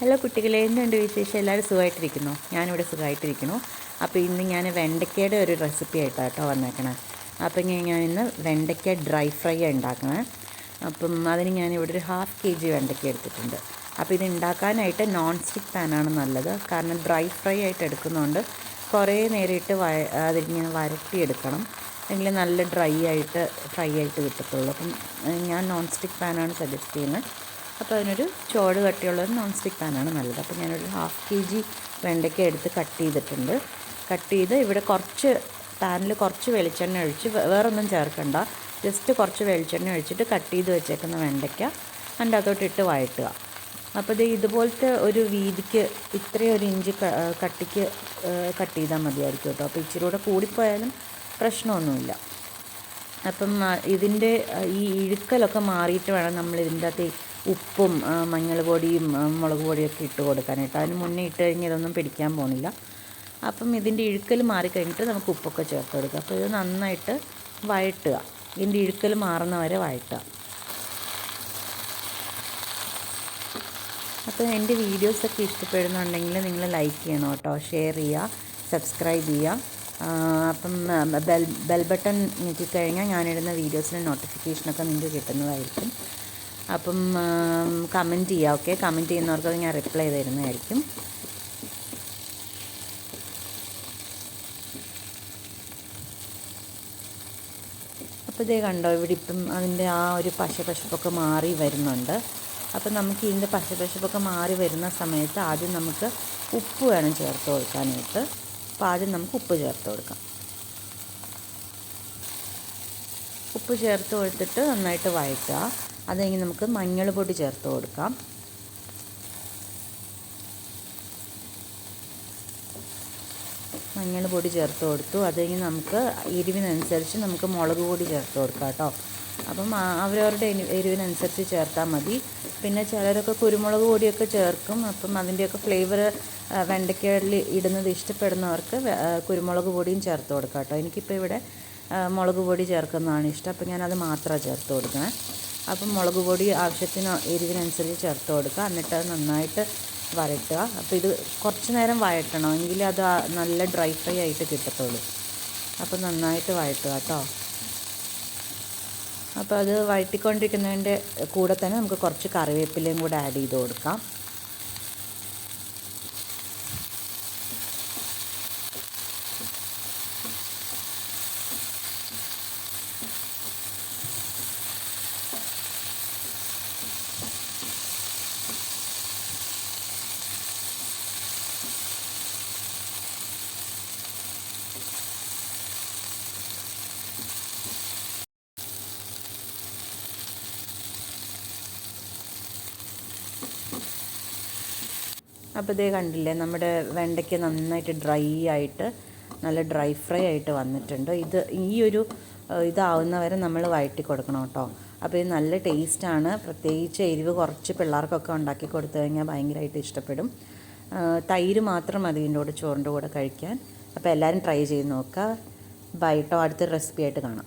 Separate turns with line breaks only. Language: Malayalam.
ഹലോ കുട്ടികളെ എന്തുണ്ട് വിശേഷം? എല്ലാവരും സുഖമായിട്ടിരിക്കുന്നു. ഞാനിവിടെ സുഖമായിട്ടിരിക്കുന്നു. അപ്പോൾ ഇന്ന് ഞാൻ വെണ്ടയ്ക്കയുടെ ഒരു റെസിപ്പി ആയിട്ടാണ് കേട്ടോ വന്നേക്കണേ. അപ്പം ഞാൻ ഇന്ന് വെണ്ടയ്ക്ക ഡ്രൈ ഫ്രൈ ഉണ്ടാക്കണേ. അപ്പം അതിന് ഞാൻ ഇവിടെ ഒരു ഹാഫ് കെ ജി വെണ്ടയ്ക്ക എടുത്തിട്ടുണ്ട്. അപ്പോൾ ഇത് ഉണ്ടാക്കാനായിട്ട് നോൺ സ്റ്റിക്ക് പാനാണ് നല്ലത്. കാരണം ഡ്രൈ ഫ്രൈ ആയിട്ട് എടുക്കുന്നതുകൊണ്ട് കുറേ നേരം ഇട്ട് വ അതിങ്ങനെ വരട്ടിയെടുക്കണം. എങ്കിൽ നല്ല ഡ്രൈ ആയിട്ട് ഫ്രൈ ആയിട്ട് കിട്ടത്തുള്ളൂ. അപ്പം ഞാൻ നോൺ സ്റ്റിക്ക് പാനാണ് സജസ്റ്റ് ചെയ്യുന്നത്. അപ്പോൾ അതിനൊരു ചോട് കട്ടിയുള്ള ഒരു നോൺ സ്റ്റിക്ക് പാനാണ് നല്ലത്. അപ്പോൾ ഞാനൊരു ഹാഫ് കെ ജി വെണ്ടയ്ക്ക എടുത്ത് കട്ട് ചെയ്തിട്ടുണ്ട്. കട്ട് ചെയ്ത് ഇവിടെ കുറച്ച് പാനിൽ കുറച്ച് വെളിച്ചെണ്ണ ഒഴിച്ച് വേറൊന്നും ചേർക്കണ്ട. ജസ്റ്റ് കുറച്ച് വെളിച്ചെണ്ണ ഒഴിച്ചിട്ട് കട്ട് ചെയ്ത് വെച്ചേക്കുന്ന വെണ്ടയ്ക്ക അതിന്റെ അകത്തോട്ട് ഇട്ട് വഴറ്റുക. അപ്പോൾ ഇത് ഇതുപോലത്തെ ഒരു വീതിക്ക് ഇത്രയും ഒരു ഇഞ്ച് കട്ടിക്ക് കട്ട് ചെയ്താൽ മതിയായിരിക്കും കേട്ടോ. അപ്പോൾ ഇച്ചിരി കൂടെ കൂടിപ്പോയാലും പ്രശ്നമൊന്നുമില്ല. അപ്പം ഇതിന്റെ ഈ ഇഴുക്കലൊക്കെ മാറിയിട്ട് വേണം നമ്മൾ ഇതിന്റെ അകത്ത് ഉപ്പും മഞ്ഞൾപൊടിയും മുളക് പൊടിയൊക്കെ ഇട്ട് കൊടുക്കാനായിട്ട്. അതിന് മുന്നേ ഇട്ട് കഴിഞ്ഞാൽ ഇതൊന്നും പിടിക്കാൻ പോകുന്നില്ല അപ്പം ഇതിന്റെ ഇഴുക്കൽ മാറിക്കഴിഞ്ഞിട്ട് നമുക്ക് ഉപ്പൊക്കെ ചേർത്ത് കൊടുക്കുക അപ്പോൾ ഇത് നന്നായിട്ട് വഴട്ടുക. ഇതിന്റെ ഇഴുക്കൽ മാറുന്ന വരെ വഴട്ടുക. അപ്പോൾ എന്റെ വീഡിയോസൊക്കെ ഇഷ്ടപ്പെടുന്നുണ്ടെങ്കിൽ നിങ്ങൾ ലൈക്ക് ചെയ്യണം കേട്ടോ. ഷെയർ ചെയ്യുക സബ്സ്ക്രൈബ് ചെയ്യുക. അപ്പം ബെൽ ബെൽ ബട്ടൺ ഞെക്കിക്കഴിഞ്ഞാൽ ഞാനിടുന്ന വീഡിയോസിന്റെ നോട്ടിഫിക്കേഷനൊക്കെ നിങ്ങൾക്ക് കിട്ടുന്നതായിരിക്കും. അപ്പം കമന്റ് ചെയ്യുക ഓക്കെ കമന്റ് ചെയ്യുന്നവർക്ക് ഞാൻ റിപ്ലൈ തരുന്നതായിരിക്കും. അപ്പോൾ ഇതേ കണ്ടോ ഇവിടെ ഇപ്പം അതിന്റെ ആ ഒരു പശ പശപ്പൊക്കെ മാറി വരുന്നുണ്ട്. അപ്പം നമുക്ക് ഇതിന്റെ പശ പശപ്പൊക്കെ മാറി വരുന്ന സമയത്ത് ആദ്യം നമുക്ക് ഉപ്പ് വേണം ചേർത്ത് കൊടുക്കാനായിട്ട്. അപ്പോൾ ആദ്യം നമുക്ക് ഉപ്പ് ചേർത്ത് കൊടുക്കാം. ഉപ്പ് ചേർത്ത് കൊടുത്തിട്ട് നന്നായിട്ട് വഴറ്റുക. അത് കഴിഞ്ഞ് നമുക്ക് മഞ്ഞൾ പൊടി ചേർത്ത് കൊടുക്കാം. മഞ്ഞൾ പൊടി ചേർത്ത് കൊടുത്തു. അത് കഴിഞ്ഞ് നമുക്ക് എരിവിനനുസരിച്ച് നമുക്ക് മുളക് പൊടി ചേർത്ത് കൊടുക്കാം കേട്ടോ. അപ്പം അവരവരുടെ എരിവിനനുസരിച്ച് ചേർത്താൽ മതി. പിന്നെ ചിലരൊക്കെ കുരുമുളക് പൊടിയൊക്കെ ചേർക്കും. അപ്പം അതിന്റെയൊക്കെ ഫ്ലേവർ വെണ്ടയ്ക്കയിൽ ഇടുന്നത് ഇഷ്ടപ്പെടുന്നവർക്ക് കുരുമുളക് പൊടിയും ചേർത്ത് കൊടുക്കാം കേട്ടോ. എനിക്കിപ്പോൾ ഇവിടെ മുളക് പൊടി ചേർക്കുന്നതാണ് ഇഷ്ടം. അപ്പോൾ ഞാനത് മാത്രമാണ് ചേർത്ത് കൊടുക്കണേ. അപ്പം മുളക് പൊടി ആവശ്യത്തിന് എരിവിനനുസരിച്ച് ചേർത്ത് കൊടുക്കുക. എന്നിട്ട് നന്നായിട്ട് വരട്ടുക. അപ്പോൾ ഇത് കുറച്ച് നേരം വഴറ്റണം. എങ്കിലേ അത് നല്ല ഡ്രൈ ഫ്രൈ ആയിട്ട് കിട്ടത്തുള്ളൂ. അപ്പോൾ നന്നായിട്ട് വഴട്ടുക കേട്ടോ. അപ്പോൾ അത് വഴറ്റിക്കൊണ്ടിരിക്കുന്നതിന്റെ കൂടെ തന്നെ നമുക്ക് കുറച്ച് കറിവേപ്പിലയും കൂടെ ആഡ് ചെയ്ത് കൊടുക്കാം. അപ്പോൾ ഇതേ കണ്ടില്ലേ നമ്മുടെ വെണ്ടയ്ക്ക് നന്നായിട്ട് ഡ്രൈ ആയിട്ട് നല്ല ഡ്രൈ ഫ്രൈ ആയിട്ട് വന്നിട്ടുണ്ട്. ഇത് ഈ ഒരു ഇതാവുന്നവരെ നമ്മൾ വഴറ്റി കൊടുക്കണം കേട്ടോ. അപ്പോൾ ഇത് നല്ല ടേസ്റ്റാണ് പ്രത്യേകിച്ച് എരിവ് കുറച്ച് പിള്ളേർക്കൊക്കെ ഉണ്ടാക്കി കൊടുത്തു കഴിഞ്ഞാൽ ഭയങ്കരമായിട്ട് ഇഷ്ടപ്പെടും. തൈര് മാത്രം മതി ഇതിന്റെ കൂടെ ചോറിന്റെ കൂടെ കഴിക്കാൻ. അപ്പോൾ എല്ലാവരും ട്രൈ ചെയ്ത് നോക്കുക ബൈട്ടോ അടുത്ത റെസിപ്പി ആയിട്ട് കാണാം.